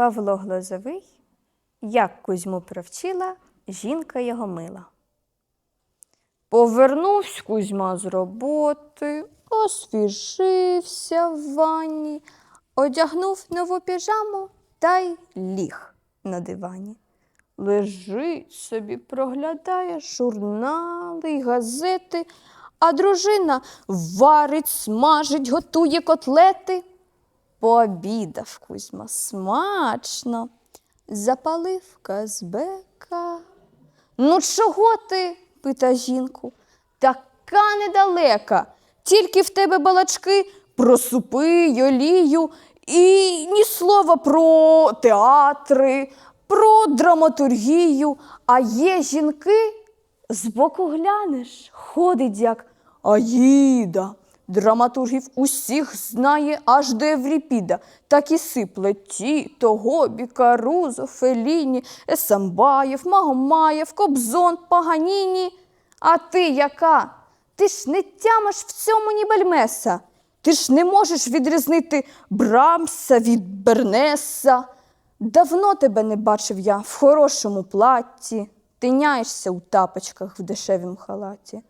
Павло Глозовий, як Кузьму провчила жінка його мила. Повернувся Кузьма з роботи, освіжився в ванні, одягнув нову піжаму та й ліг на дивані. Лежить собі, проглядає журнали й газети, а дружина варить, смажить, готує котлети. Пообідав Кузьма смачно, запалив казбека. Ну, чого ти? пита жінку. Така недалека. Тільки в тебе балачки про супи олію, і ні слова про театри, про драматургію. А є жінки, збоку глянеш, ходить як Аїда. Драматургів усіх знає аж до Евріпіда. Так і сипле Тіто, Гобі, Карузо, Феліні, Есамбаєв, Магомаєв, Кобзон, Паганіні. А ти яка? Ти ж не тямиш в цьому ні бальмеса. Ти ж не можеш відрізнити Брамса від Бернеса. Давно тебе не бачив я в хорошому платті, тиняєшся у тапочках в дешевім халаті.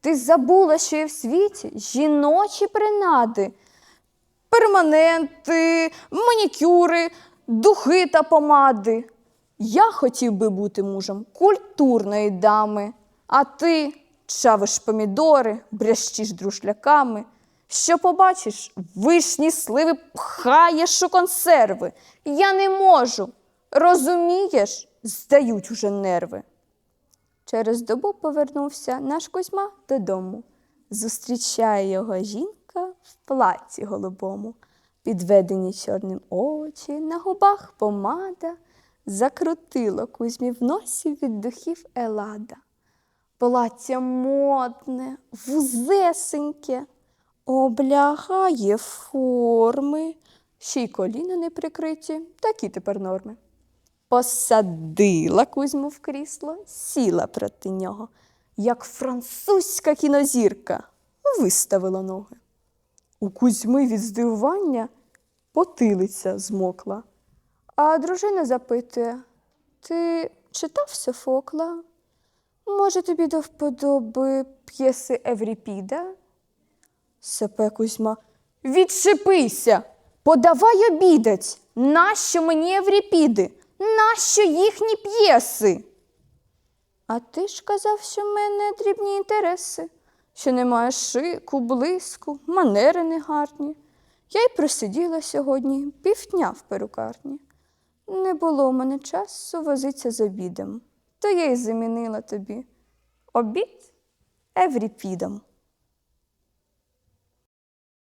Ти забула, що є в світі жіночі принади, перманенти, манікюри, духи та помади. Я хотів би бути мужем культурної дами, а ти чавиш помідори, брящиш друшляками. Що побачиш, вишні сливи пхаєш у консерви. Я не можу. Розумієш, здають уже нерви. Через добу повернувся наш Кузьма додому. Зустрічає його жінка в платі голубому, підведені чорним очі, на губах помада, закрутило Кузьмі в носі від духів Елада. Плаття модне, вузесеньке, облягає форми, ще й коліна не прикриті, такі тепер норми. Посадила Кузьму в крісло, сіла проти нього, як французька кінозірка, виставила ноги. У Кузьми від здивування потилиця змокла. А дружина запитує: Ти читав Софокла? Може, тобі до вподоби п'єси Евріпіда? Сапе Кузьма. Відшипися! Подавай обідать! Нащо мені Евріпіди? Нащо їхні п'єси? А ти ж казав, що в мене дрібні інтереси, що немає шику, блиску, манери негарні. Я й просиділа сьогодні півдня в перукарні. Не було в мене часу возитися з обідом, то я й замінила тобі обід Евріпідом.